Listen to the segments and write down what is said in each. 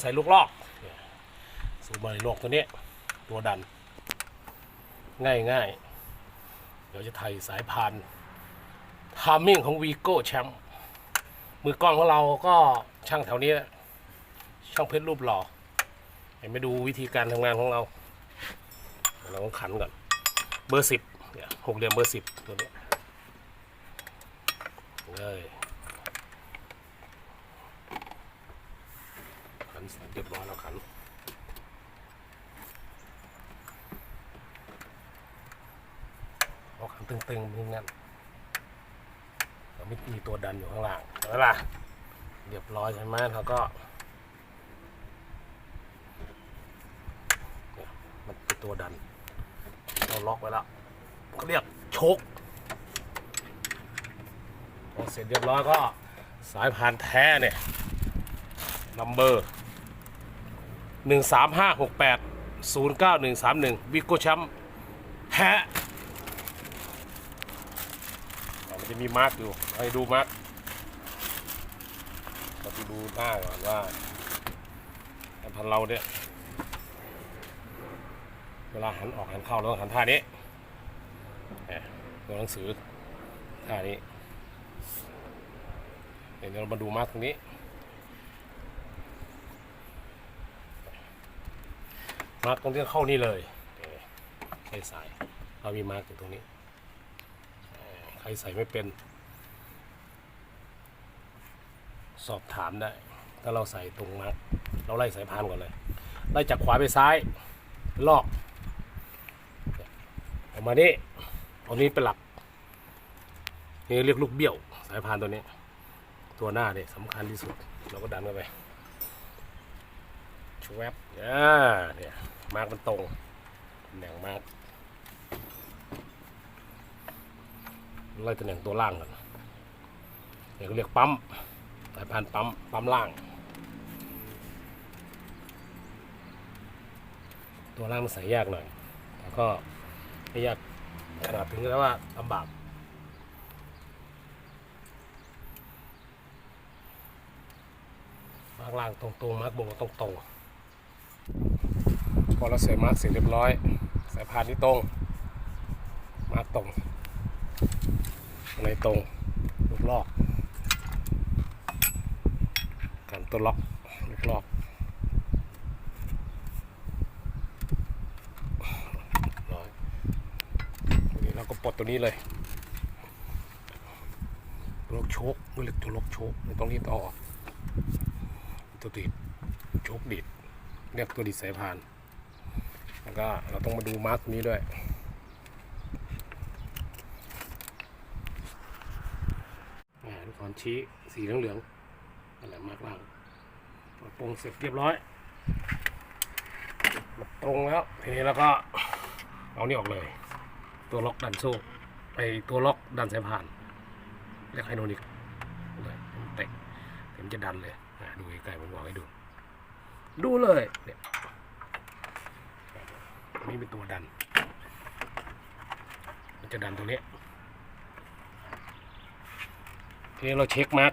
ใส่ลูกลอกสูบมาในโลกตัวนี้ ตัวดัน ง่ายง่ายเดี๋ยวจะไทยสายพานทามมิ่งของวีโก้แชมป์มือกล้องของเราก็ช่างแถวนี้ ช่างเพชรรูปหล่อเห็นไปดูวิธีการทำงานของเรา เราต้องขันก่อน เบอร์สิบเนี่ยหกเหลี่ยมเบอร์สิบตัวนี้เลยขัน เสเรียบร้อยแล้วขันเอาขันตึงๆนี่งั้นเราไม่มีตัวดันอยู่ข้างล่างเห็นไหมล่ะเรียบร้อยใช่ไหมเขาก็มันเป็นตัวดันเราล็อกไว้แล้วเขาเรียกชกพอเสร็จเรียบร้อยก็สายพานแท้เนี่ยนัมเบอร์ หนึ่งสามห้าหกแปดศูนย์เก้าหนึ่งสามหนึ่งวิโก้แชมป์แท้อะมันจะมีมาร์กอยู่ให้ดูมาร์กเราไปดูหน้าก่อนว่าสายพันเราเนี่ย เวลาหันออกหันเข้าเราต้องหันท่านี้ตัวหนังสือท่านี้ เดี๋ยวเรามาดูมาร์กตรงนี้ มาร์กตรงที่เข้านี่เลยใครใส่เรามีมาร์กอยู่ตรงนี้ ใครใส่ไม่เป็น สอบถามได้ ถ้าเราใส่ตรงมาร์กเราไล่สายพานก่อนเลย ไล่จากขวาไปซ้าย ลอกออกมานี่ตรงนี้เป็นหลัก นี่เรียกลูกเบี้ยวสายพานตัวนี้ ตัวหน้าเนี่ยสำคัญที่สุด เราก็ดันเข้าไป ชวบอ่าเนี่ยมาร์กมันตรงตำแหน่งมาร์กไล่ตำแหน่งตัวล่างก่อนเนี่ยเขาเรียกปั๊มสายพานปั๊มปั๊มล่าง ตัวล่างมันใส่ยากหน่อย แล้วก็ไม่ยากขนาดถึงแล้วว่าลำบากมาร์กล่างตรงๆมาร์กบนก็ตรงๆ พอเราใส่มาร์กเสร็จเรียบร้อย สายพานที่ตรง มาร์กตรงในตรงลูกลอกกันตัวล็อกลูกลอกร้อยทีนี้เราก็ปลดตัวนี้เลยล็อกโชกเรียกตัวล็อกโชกไม่ต้องรีบเอาออกตัวดีดโชกดีดเรียกตัวดีดสายพาน แล้วก็เราต้องมาดูมาร์กนี้ด้วยอ่าลูกศรชี้สีเหลืองๆนั่นแหละมาร์กล่างปลดโปรงเสร็จเรียบร้อย ตรงแล้ว ทีนี้เราก็เอานี่ออกเลย ตัวล็อกดันโซ่ไอตัวล็อกดันสายพานเรียกไฮโดรลิกเลยมันเตะเดี๋ยวมันจะดันเลยดูใกล้ๆผมบอกให้ดู ดูเลยเนี่ย นี่เป็นตัวดัน มันจะดันตรงนี้ทีนี้เราเช็คมาร์ก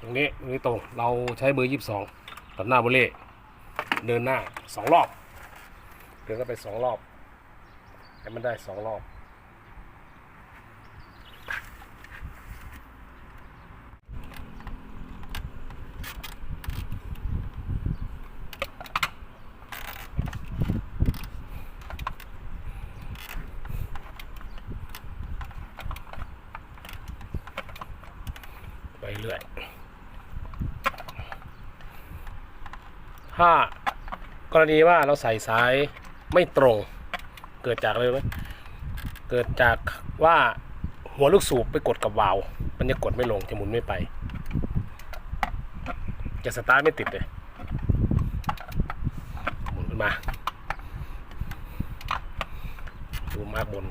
ตรงนี้ตรงนี้ตรง เราใช้เบอร์ยี่สิบสองตัดหน้าโบเล่เดินหน้าสองรอบ เดินก็ไปสองรอบให้มันได้สองรอบ ไปเรื่อยถ้ากรณีว่าเราใส่สายไม่ตรง เกิดจากอะไรไหมเกิดจากว่าหัวลูกสูบไปกดกับวาล์วมันจะกดไม่ลงจะหมุนไม่ไป จะสตาร์ทไม่ติดเลยหมุนขึ้นมา ดูมากบนก่อน